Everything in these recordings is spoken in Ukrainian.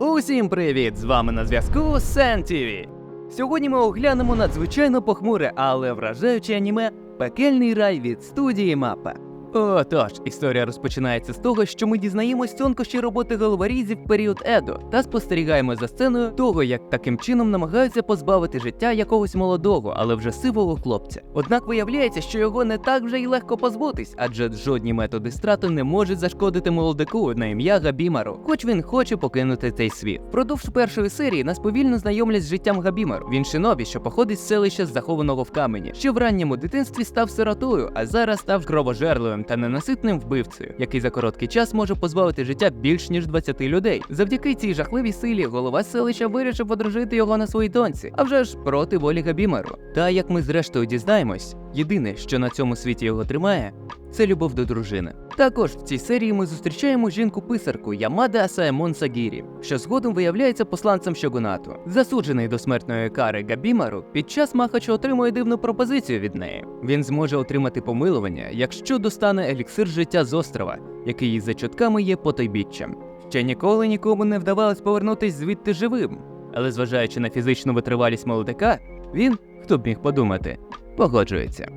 Усім привіт! З вами на зв'язку Сен ТВ. Сьогодні ми оглянемо надзвичайно похмуре, але вражаюче аніме Пекельний рай від студії Мапа. Отож, історія розпочинається з того, що ми дізнаємось тонкощі роботи головорізів в період Едо та спостерігаємо за сценою того, як таким чином намагаються позбавити життя якогось молодого, але вже сивого хлопця. Однак виявляється, що його не так вже й легко позбутись, адже жодні методи страти не можуть зашкодити молодику на ім'я Габімару, хоч він хоче покинути цей світ. Впродовж першої серії нас повільно знайомлять з життям Габімару. Він шинобі, що походить з селища захованого в камені, що в ранньому дитинстві став сиротою, а зараз став кровожерливим та ненаситним вбивцею, який за короткий час може позбавити життя більш ніж 20 людей. Завдяки цій жахливій силі голова селища вирішив одружити його на своїй доньці, а вже ж проти волі Габімеру. Та як ми зрештою дізнаємось, єдине, що на цьому світі його тримає, це любов до дружини. Також в цій серії ми зустрічаємо жінку-писарку Ямада Асаемон Сагірі, що згодом виявляється посланцем Щогунату. Засуджений до смертної кари Габімару, під час Махачу отримує дивну пропозицію від неї. Він зможе отримати помилування, якщо достане еліксир життя з острова, який за чутками є потойбіччям. Ще ніколи нікому не вдавалось повернутись звідти живим. Але зважаючи на фізичну витривалість молодика, він, хто б міг подумати, погоджується.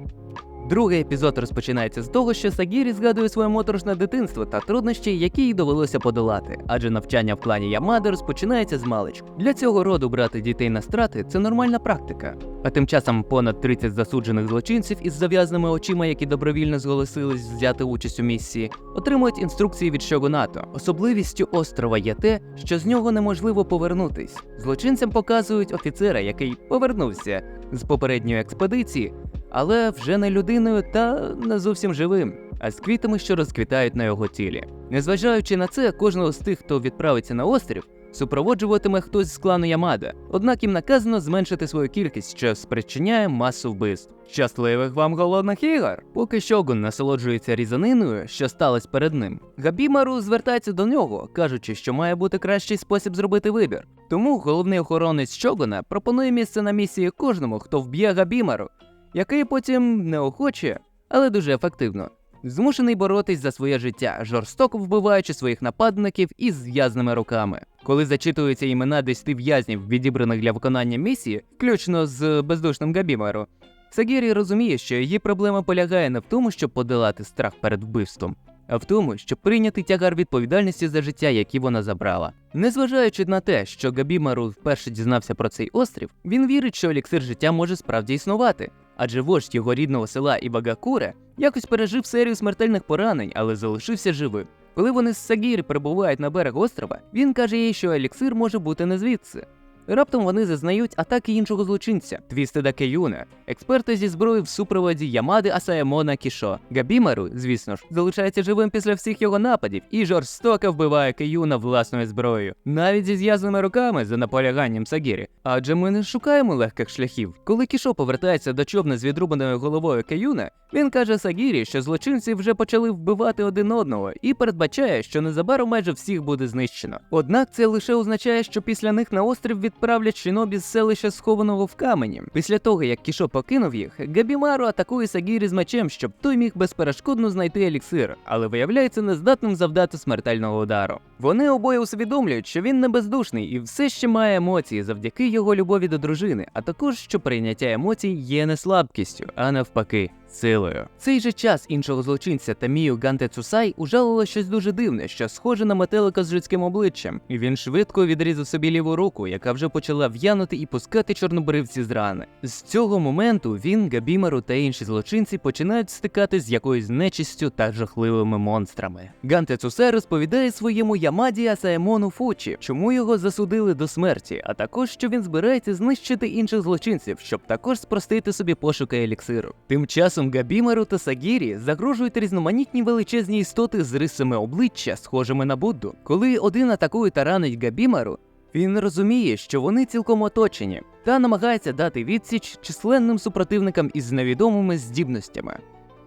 Другий епізод розпочинається з того, що Сагірі згадує своє моторошне дитинство та труднощі, які їй довелося подолати, адже навчання в клані Ямади розпочинається з маличку. Для цього роду брати дітей на страти це нормальна практика. А тим часом понад 30 засуджених злочинців із зав'язаними очима, які добровільно зголосились взяти участь у місії, отримують інструкції від Шогунато. Особливістю острова є те, що з нього неможливо повернутись. Злочинцям показують офіцера, який повернувся з попередньої експедиції, але вже не людиною та не зовсім живим, а з квітами, що розквітають на його тілі. Незважаючи на це, кожного з тих, хто відправиться на острів, супроводжуватиме хтось з клану Ямада. Однак їм наказано зменшити свою кількість, що спричиняє масу вбивств. Щасливих вам голодних ігор! Поки Щогун насолоджується різаниною, що сталося перед ним. Габімару звертається до нього, кажучи, що має бути кращий спосіб зробити вибір. Тому головний охоронець Щогуна пропонує місце на місії кожному, хто вб'є Габімару, який потім неохоче, але дуже ефективно. Змушений боротись за своє життя, жорстоко вбиваючи своїх нападників із зв'язними руками. Коли зачитуються імена 10 в'язнів, відібраних для виконання місії, включно з бездушним Габімеру, Сагірі розуміє, що її проблема полягає не в тому, щоб подолати страх перед вбивством, а в тому, щоб прийняти тягар відповідальності за життя, які вона забрала. Незважаючи на те, що Габімару вперше дізнався про цей острів, він вірить, що еліксир життя може справді існувати, адже вождь його рідного села Ібагакуре якось пережив серію смертельних поранень, але залишився живим. Коли вони з Сагірі перебувають на берег острова, він каже їй, що еліксир може бути не звідси. Раптом вони зазнають атаки іншого злочинця Твістеда Кейуна, експерта зі зброї в супроводі Ямади Асаемона Кішо. Габімару, звісно ж, залишається живим після всіх його нападів і жорстоко вбиває Кейуна власною зброєю, навіть зі зв'язаними руками за наполяганням Сагірі. Адже ми не шукаємо легких шляхів. Коли Кішо повертається до човна з відрубаною головою Кейуна, він каже Сагірі, що злочинці вже почали вбивати один одного і передбачає, що незабаром майже всіх буде знищено. Однак це лише означає, що після них на острів відправлять шинобі з селища схованого в камені. Після того, як Кішо покинув їх, Габімару атакує Сагірі з мечем, щоб той міг безперешкодно знайти еліксир, але виявляється нездатним завдати смертельного удару. Вони обоє усвідомлюють, що він не бездушний і все ще має емоції завдяки його любові до дружини, а також що прийняття емоцій є не слабкістю, а навпаки. Силою. В цей же час іншого злочинця Тамію Ганте Цусай ужалило щось дуже дивне, що схоже на метелика з людським обличчям, і він швидко відрізав собі ліву руку, яка вже почала в'янути і пускати чорнобривці з рани. З цього моменту він, Габімару та інші злочинці починають стикатись з якоюсь нечистю та жахливими монстрами. Ганте Цусай розповідає своєму Ямаді Асаемону Фучі, чому його засудили до смерті, а також що він збирається знищити інших злочинців, щоб також спростити собі пошуки еліксиру. Тим часом Габімеру та Сагірі загрожують різноманітні величезні істоти з рисами обличчя, схожими на Будду. Коли один атакує та ранить Габімеру, він розуміє, що вони цілком оточені, та намагається дати відсіч численним супротивникам із невідомими здібностями.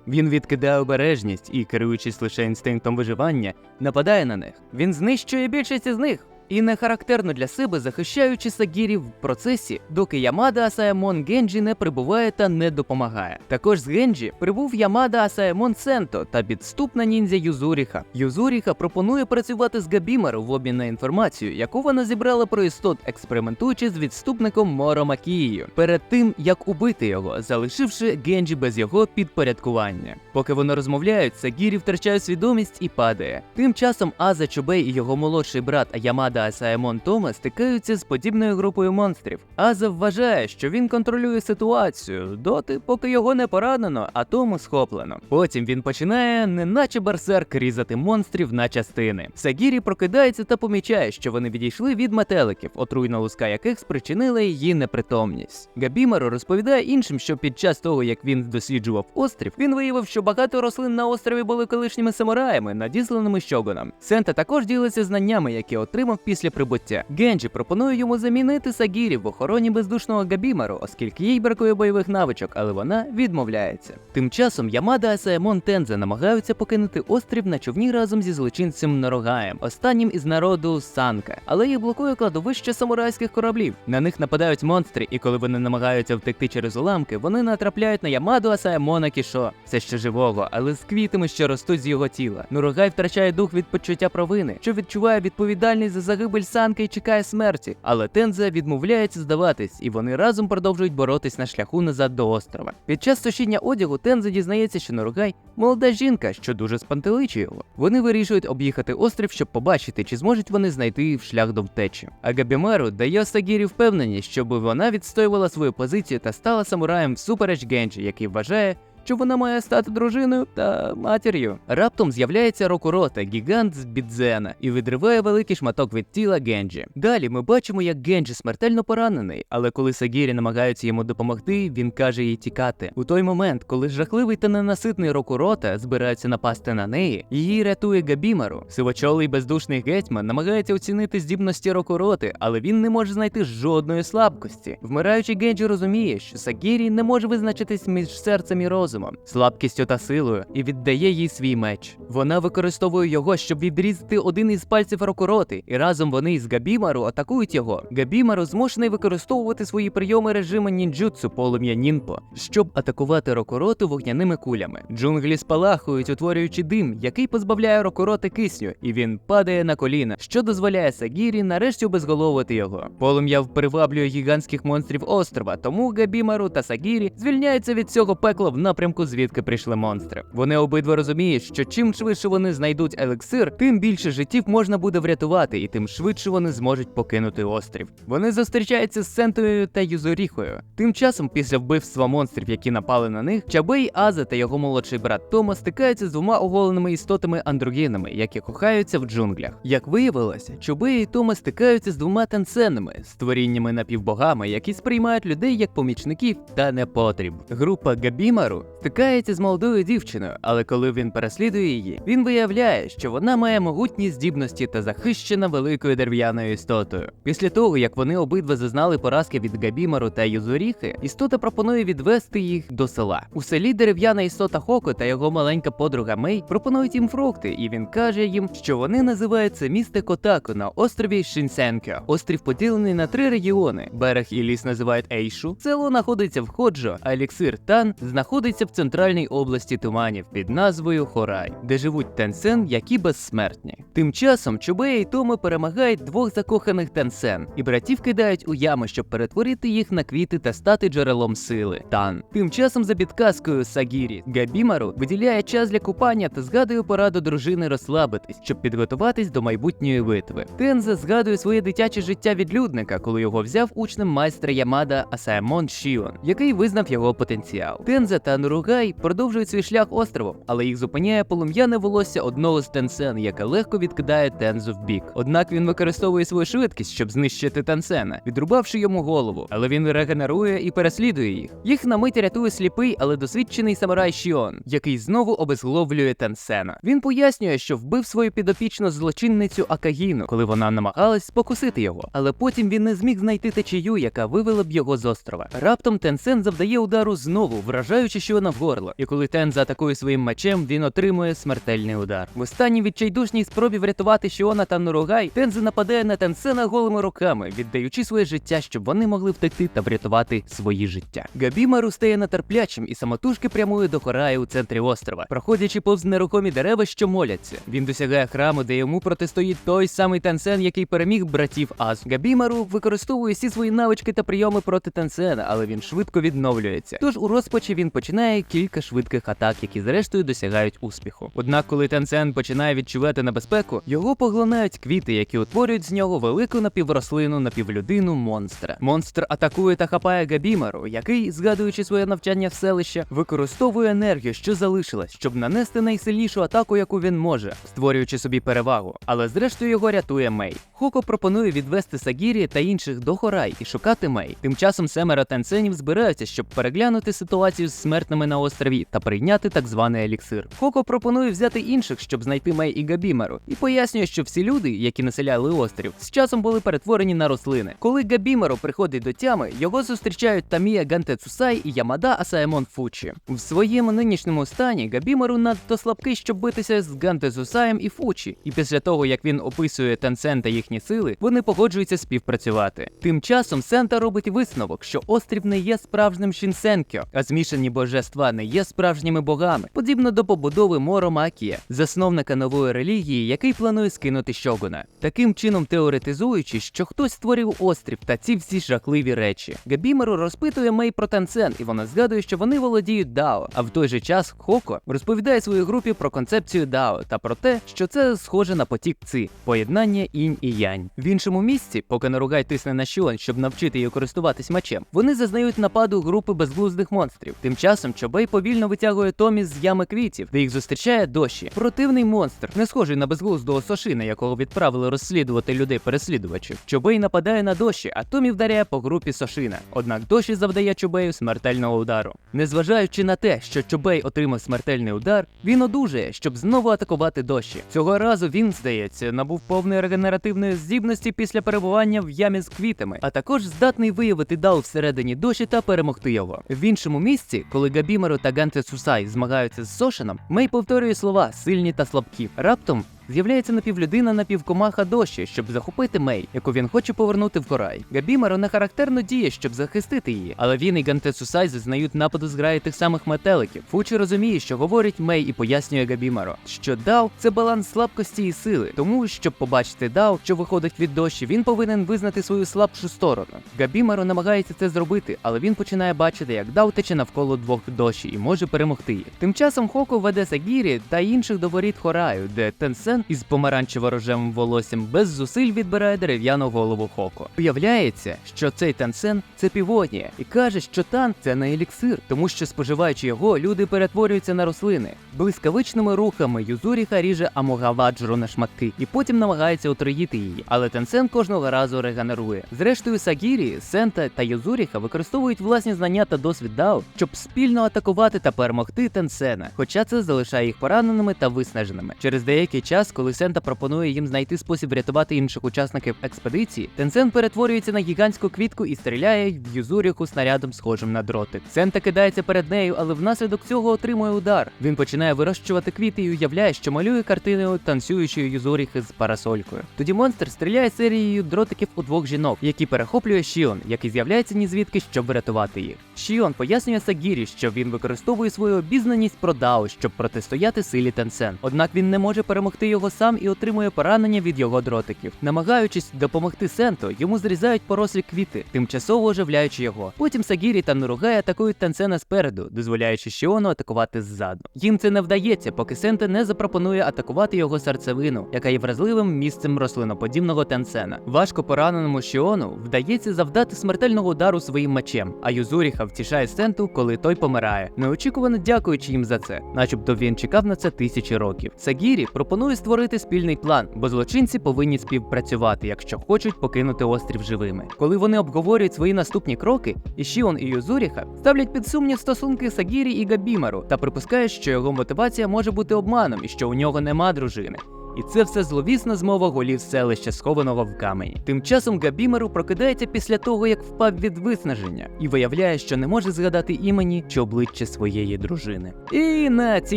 Він відкидає обережність і, керуючись лише інстинктом виживання, нападає на них. Він знищує більшість із них, і не характерно для себе захищаючи Сагірі в процесі, доки Ямада Асаемон Генджі не прибуває та не допомагає. Також з Генджі прибув Ямада Асаемон Сенто та підступна ніндзя Юзуріха. Юзуріха пропонує працювати з Габімару в обмін на інформацію, яку вона зібрала про істот, експериментуючи з відступником Моро Макією, перед тим як убити його, залишивши Генджі без його підпорядкування. Поки вони розмовляють, Сагірі втрачає свідомість і падає. Тим часом Аза Чобей і його молодший брат Ямада Асаемон Тома стикаються з подібною групою монстрів. Аза вважає, що він контролює ситуацію доти, поки його не поранено, а тому схоплено. Потім він починає, неначе берсерк, різати монстрів на частини. Сагірі прокидається та помічає, що вони відійшли від метеликів, отруйна луска яких спричинила її непритомність. Габімаро розповідає іншим, що під час того, як він досліджував острів, він виявив, що багато рослин на острові були колишніми самураями, надісланими щогоном. Сента також ділиться знаннями, які отримав після прибуття. Генджі пропонує йому замінити Сагірі в охороні бездушного Габімару, оскільки їй бракує бойових навичок, але вона відмовляється. Тим часом Ямада Асаемон Тензе намагаються покинути острів на човні разом зі злочинцем Норогаєм, останнім із народу Санка, але їх блокує кладовище самурайських кораблів. На них нападають монстри, і коли вони намагаються втекти через уламки, вони натрапляють на Ямаду Асаемона Кішо, все ще живого, але з квітами, що ростуть з його тіла. Норогай втрачає дух від почуття провини, що відчуває відповідальність за загибель Санки і чекає смерті. Але Тензе відмовляється здаватись, і вони разом продовжують боротись на шляху назад до острова. Під час сушіння одягу Тензе дізнається, що Норогай молода жінка, що дуже спантеличує його. Вони вирішують об'їхати острів, щоб побачити, чи зможуть вони знайти шлях до втечі. А Габімару дає Сагірі впевненість, щоб вона відстоювала свою позицію та стала самураєм всупереч Генджі, який вважає. Що вона має стати дружиною та матір'ю. Раптом з'являється Рокурота, гігант з Бідзена, і відриває великий шматок від тіла Генджі. Далі ми бачимо, як Генджі смертельно поранений, але коли Сагірі намагаються йому допомогти, він каже їй тікати. У той момент, коли жахливий та ненаситний Рокурота збирається напасти на неї, її рятує Габімару. Сивочолий бездушний гетьман намагається оцінити здібності Рокуроти, але він не може знайти жодної слабкості. Вмираючий Генджі розуміє, що Сагірі не може визначитись між серцем і розумом розумом, слабкістю та силою і віддає їй свій меч. Вона використовує його, щоб відрізати один із пальців Рокороти, і разом вони із Габімару атакують його. Габімару змушений використовувати свої прийоми режиму нінджутсу полум'я Нінпо, щоб атакувати Рокороту вогняними кулями. Джунглі спалахують, утворюючи дим, який позбавляє Рокороти кисню, і він падає на коліна, що дозволяє Сагірі нарешті обезголовити його. Полум'я приваблює гігантських монстрів острова, тому Габімару та Сагірі звільняються від цього пекла в напрямку напрямку, звідки прийшли монстри. Вони обидва розуміють, що чим швидше вони знайдуть елексир, тим більше життів можна буде врятувати, і тим швидше вони зможуть покинути острів. Вони зустрічаються з Сентою та Юзоріхою. Тим часом, після вбивства монстрів, які напали на них, Чабей Аза та його молодший брат Тома стикаються з двома оголеними істотами андрогінами, які кохаються в джунглях. Як виявилося, Чобей і Тома стикаються з двома тенсенами, створіннями напівбогами, які сприймають людей як помічників та непотріб. Група Габімару стикається з молодою дівчиною, але коли він переслідує її, він виявляє, що вона має могутні здібності та захищена великою дерев'яною істотою. Після того, як вони обидва зазнали поразки від Габімару та Юзуріхи, істота пропонує відвести їх до села. У селі дерев'яна істота Хоко та його маленька подруга Мей пропонують їм фрукти, і він каже їм, що вони називають це місто Котаку на острові Шинсенкьо. Острів поділений на три регіони: берег і ліс називають Ейшу, село знаходиться в Ходжо, а еліксир Тан знаходиться в центральній області туманів під назвою Хорай, де живуть тенсен, які безсмертні. Тим часом Чубея і Тома перемагають двох закоханих тенсен, і братів кидають у ями, щоб перетворити їх на квіти та стати джерелом сили. Тан. Тим часом за підказкою Сагірі Габімару виділяє час для купання та згадує пораду дружини розслабитись, щоб підготуватись до майбутньої битви. Тенза згадує своє дитяче життя відлюдника, коли його взяв учнем майстра Ямада Асаемон Шіон, який визнав його потенціал. Тенза та Нуругай продовжують свій шлях островом, але їх зупиняє полум'яне волосся одного з тенсен, яке легко відкидає Тензу в бік. Однак він використовує свою швидкість, щоб знищити Тенсена, відрубавши йому голову, але він регенерує і переслідує їх. Їх на мить рятує сліпий, але досвідчений самурай Шіон, який знову обезгловлює Тенсена. Він пояснює, що вбив свою підопічну злочинницю Акагіну, коли вона намагалась спокусити його, але потім він не зміг знайти течію, яка вивела б його з острова. Раптом Тенсен завдає удару знову, вражаючи Шіона в горло, і коли Тен заатакує своїм мечем, він отримує смертельний удар. В останній відчайдушній спробі врятувати Шіона та Нуругай, Тензи нападає на Тенсена голими руками, віддаючи своє життя, щоб вони могли втекти та врятувати свої життя. Габімару стає нетерплячим і самотужки прямує до Хораю у центрі острова, проходячи повз нерухомі дерева, що моляться. Він досягає храму, де йому протистоїть той самий Тенсен, який переміг братів Аз. Габімару використовує всі свої навички та прийоми проти Тенсена, але він швидко відновлюється. Тож у розпачі він починає кілька швидких атак, які зрештою досягають успіху. Однак, коли Тенсен починає відчувати небезпеку, його поглинають квіти, які утворюють з нього велику напіврослину, напівлюдину монстра. Монстр атакує та хапає Габімару, який, згадуючи своє навчання в селище, використовує енергію, що залишилась, щоб нанести найсильнішу атаку, яку він може, створюючи собі перевагу. Але зрештою його рятує Мей. Хоко пропонує відвести Сагірі та інших до Хорай і шукати Мей. Тим часом семеро тенсенів збираються, щоб переглянути ситуацію з смертними на острові та прийняти так званий еліксир. Хоко пропонує взяти інших, щоб знайти Мей і Габімеру, і пояснює, що всі люди, які населяли острів, з часом були перетворені на рослини. Коли Габімеру приходить до тями, його зустрічають Тамія Ганте Цусай і Ямада Асаемон Фучі. В своєму нинішньому стані Габімеру надто слабкий, щоб битися з Ганте Цусаєм і Фучі. І після того, як він описує Тенсен та їхні сили, вони погоджуються співпрацювати. Тим часом Сента робить висновок, що острів не є справжнім Шінсенкьо, а змішані божества не є справжніми богами, подібно до побудови Моро Макія, засновника нової релігії, який планує скинути Щогуна. Таким чином теоретизуючи, що хтось створив острів та ці всі жахливі речі. Габімеру розпитує Мей про Тансен, і вона згадує, що вони володіють Дао. А в той же час Хоко розповідає своїй групі про концепцію Дао та про те, що це схоже на потік ци, поєднання інь і янь. В іншому місці, поки Наругай тисне на Шіон, щоб навчити її користуватись мечем, вони зазнають нападу групи безглуздих монстрів. Тим часом Чобей повільно витягує Томі з ями квітів, де їх зустрічає доші. Противний монстр, не схожий на безглуздого Сошина, якого відправили розслідувати людей переслідувачів. Чобей нападає на доші, а Томі вдаряє по групі Сошина. Однак доші завдає Чобею смертельного удару. Незважаючи на те, що Чобей отримав смертельний удар, він одужає, щоб знову атакувати доші. Цього разу він, здається, набув повної регенеративної здібності після перебування в ямі з квітами, а також здатний виявити дал всередині доші та перемогти його. В іншому місці, коли Габімеру та Ганте Сусай змагаються з Сошином, Мей повторює слова сильні та слабкі. Раптом З'являється напівлюдина напівкомаха дощі, щоб захопити Мей, яку він хоче повернути в Корай. Габімеро не характерно діє, щоб захистити її, але він і Ганте Сусай зазнають нападу зграї тих самих метеликів. Фучі розуміє, що говорить Мей і пояснює Габімеро, що Дао це баланс слабкості і сили. Тому, щоб побачити Дао, що виходить від дощі, він повинен визнати свою слабшу сторону. Габімеро намагається це зробити, але він починає бачити, як Дао тече навколо двох дощі і може перемогти їх. Тим часом Хоко веде Сагірі та інших до воріт Хораю, де Тенсен із помаранчево-рожевим волоссям без зусиль відбирає дерев'яну голову Хоко. Виявляється, що цей Тенсен це півонія, і каже, що тан це не еліксир, тому що споживаючи його, люди перетворюються на рослини. Блискавичними рухами Юзуріха ріже Амогаваджру на шматки і потім намагається отруїти її. Але Тенсен кожного разу регенерує. Зрештою, Сагірі, Сента та Юзуріха використовують власні знання та досвід Дао, щоб спільно атакувати та перемогти Тенсена. Хоча це залишає їх пораненими та виснаженими. Через деякий час, коли Сента пропонує їм знайти спосіб врятувати інших учасників експедиції, Тенсен перетворюється на гігантську квітку і стріляє в Юзуріху снарядом, схожим на дротик. Сента кидається перед нею, але внаслідок цього отримує удар. Він починає вирощувати квіти і уявляє, що малює картиною танцюючої Юзуріхи з парасолькою. Тоді монстр стріляє серією дротиків у двох жінок, які перехоплює Шіон, який з'являється ні звідки, щоб врятувати їх. Шіон пояснює Сагірі, що він використовує свою обізнаність про Дао, щоб протистояти силі Тенсен. Однак він не може перемогти його сам і отримує поранення від його дротиків. Намагаючись допомогти Сенто, йому зрізають порослі квіти, тимчасово оживляючи його. Потім Сагірі та Нуругай атакують Тенсена спереду, дозволяючи Шіону атакувати ззаду. Їм це не вдається, поки Сенто не запропонує атакувати його серцевину, яка є вразливим місцем рослиноподібного Тенсена. Важко пораненому Шіону вдається завдати смертельного удару своїм мечем, а Юзуріха втішає Сенту, коли той помирає, неочікувано дякуючи їм за це, начебто він чекав на це тисячі років. Сагірі пропонує створити спільний план, бо злочинці повинні співпрацювати, якщо хочуть покинути острів живими. Коли вони обговорюють свої наступні кроки, Ішіон і Юзуріха ставлять під сумнів стосунки Сагірі і Габімару та припускають, що його мотивація може бути обманом і що у нього нема дружини. І це все зловісна змова голів селища, схованого в камені. Тим часом Габімеру прокидається після того, як впав від виснаження, і виявляє, що не може згадати імені чи обличчя своєї дружини. І на цій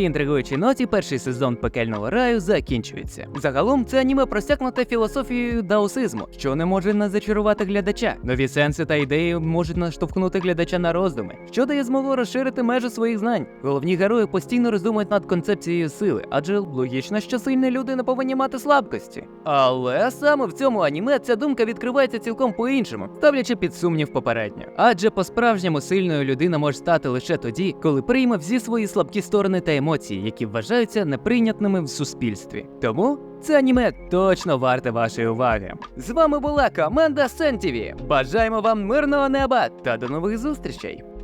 інтригуючій ноті перший сезон пекельного раю закінчується. Загалом це аніме просякнуте філософією даосизму, що не може не зачарувати глядача. Нові сенси та ідеї можуть наштовхнути глядача на роздуми, що дає змогу розширити межі своїх знань. Головні герої постійно роздумують над концепцією сили, адже логічно, що сильні люди не повинні мати слабкості. Але саме в цьому аніме ця думка відкривається цілком по-іншому, ставлячи під сумнів попередньо. Адже по-справжньому сильною людина може стати лише тоді, коли прийме всі свої слабкі сторони та емоції, які вважаються неприйнятними в суспільстві. Тому це аніме точно варте вашої уваги. З вами була команда Сентіві. Бажаємо вам мирного неба та до нових зустрічей!